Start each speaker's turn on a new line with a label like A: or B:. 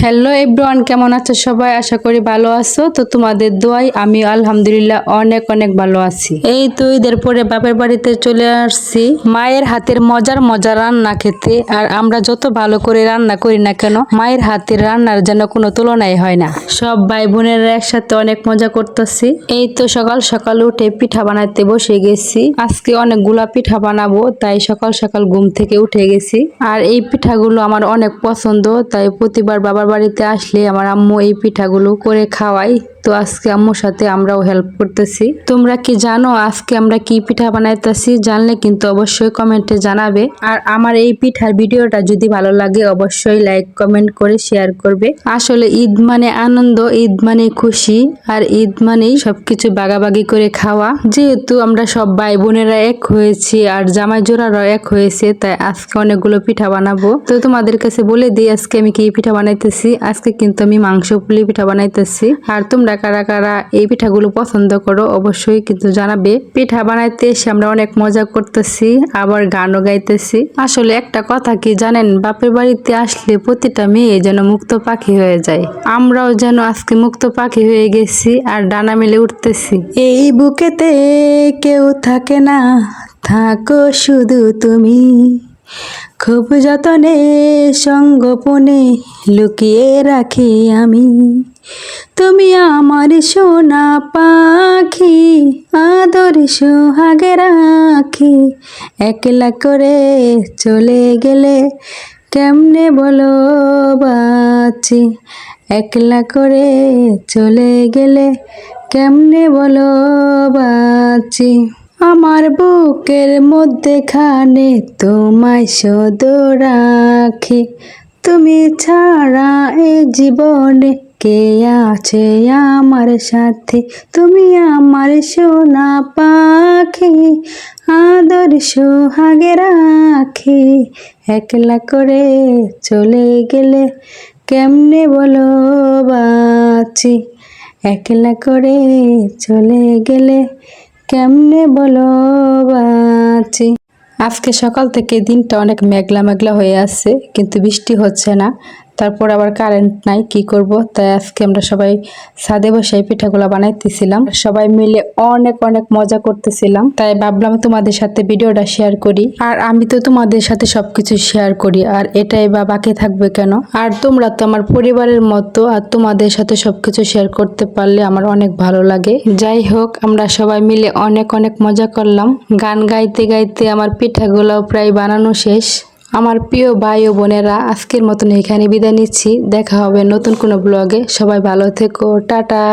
A: Hello everyone কেমন আছো সবাই? আশা করি ভালো আছো। তো তোমাদের দোয়াই আমি আলহামদুলিল্লাহ অনেক অনেক ভালো আছি। এই তো ঈদের পরে বাপের বাড়িতে চলে আসছি। মায়ের হাতের মজার মজার রান্না খেতে। আর আমরা যত ভালো করে রান্না করি না কেন, মায়ের হাতের রান্নার যেন কোনো তুলনাই হয় না। সব ভাই বোনেরা একসাথে অনেক মজা করতেছি। এই তো সকাল সকাল উঠে পিঠা বানাইতে বসে গেছি। আজকে অনেকগুলা পিঠা বানাবো, তাই সকাল সকাল ঘুম থেকে উঠে গেছি। আর এই পিঠাগুলো আমার অনেক পছন্দ, তাই প্রতিবার বাবার বাড়িতে আসলে আমার আম্মু এই পিঠাগুলো করে খাওয়াই তো আজকে আম্মুর সাথে আমরাও হেল্প করতেছি। তোমরা কি জানো আজকে আমরা কি পিঠা বানাইতেছি? জানলে কিন্তু অবশ্যই কমেন্টে জানাবে। আর আমার এই পিঠার ভিডিওটা যদি ভালো লাগে, অবশ্যই লাইক কমেন্ট করে শেয়ার করবে। আসলে ঈদ মানে আনন্দ, ঈদ মানে খুশি, আর ঈদ মানেই সবকিছু বাগাবাগি করে খাওয়া। যেহেতু আমরা সব ভাই বোনেরা এক হয়েছি আর জামাই জোড়ারাও এক হয়েছে, তাই আজকে অনেকগুলো পিঠা বানাবো। তো তোমাদের কাছে বলে দিই, আজকে আমি কি পিঠা বানাইতেছি? আজকে কিন্তু আমি মাংস পুলি পিঠা বানাইতেছি। আর তোমরা কারা কারা এই পিঠাগুলো পছন্দ করো অবশ্যই কিন্তু জানাবে। পিঠা বানাইতে এসে আমরা অনেক মজা করতেছি, আবার গানও গাইতেছি। আসলে একটা কথা কি জানেন, বাপের বাড়িতে আসলে প্রতিটা মেয়ে যেন মুক্ত পাখি হয়ে যায়। আমরাও যেন আজকে মুক্ত পাখি হয়ে গেছি আর ডানা মেলে উঠতেছি। এই বুকেতে কেউ থাকে না, থাকো শুধু তুমি। খুব যতনে সঙ্গোপনে লুকিয়ে রাখি আমি। তুমি আমার সোনা পাখি, আদর সোহাগে রাখি। একলা করে চলে গেলে কেমনে বলো বাচ্চি একলা করে চলে গেলে কেমনে বলো বাচ্চি আমার বুকের মধ্যে খানে তোমায় শোধ রাখি। তুমি ছাড়া এই জীবনে কে আছে আমার সাথে? তুমি আমার সোনা পাখি, আদর সোহাগে রাখি। একলা করে চলে গেলে কেমনে বলো বাচি? একলা করে চলে গেলে কেমনে বলো বাচি? আজকে সকাল থেকে দিনটা অনেক মেঘলা মেঘলা হয়ে আছে, কিন্তু বৃষ্টি হচ্ছে না। তারপর আবার কারেন্ট নাই, কি করব? তাই আজকে আমরা সবাই ছাদে বসে এই পিঠাগুলো বানাইতেছিলাম। সবাই মিলে অনেক অনেক মজা করতেছিলাম। তাই ভাবলাম তোমাদের সাথে ভিডিওটা শেয়ার করি। আর আমি তো তোমাদের সাথে সবকিছু শেয়ার করি, আর এটাই বা বাকি থাকবে কেন? আর তোমরা তো আমার পরিবারের মতো, আর তোমাদের সাথে সবকিছু শেয়ার করতে পারলে আমার অনেক ভালো লাগে। যাই হোক, আমরা সবাই মিলে অনেক অনেক মজা করলাম। গান গাইতে গাইতে আমার পিঠাগুলো প্রায় বানানো শেষ। আমার প্রিয় ভাই ও বোনেরা, আজকের মতন এখানে বিদায় নিচ্ছি। দেখা হবে নতুন কোনো ব্লগে। সবাই ভালো থেকো। টাটা।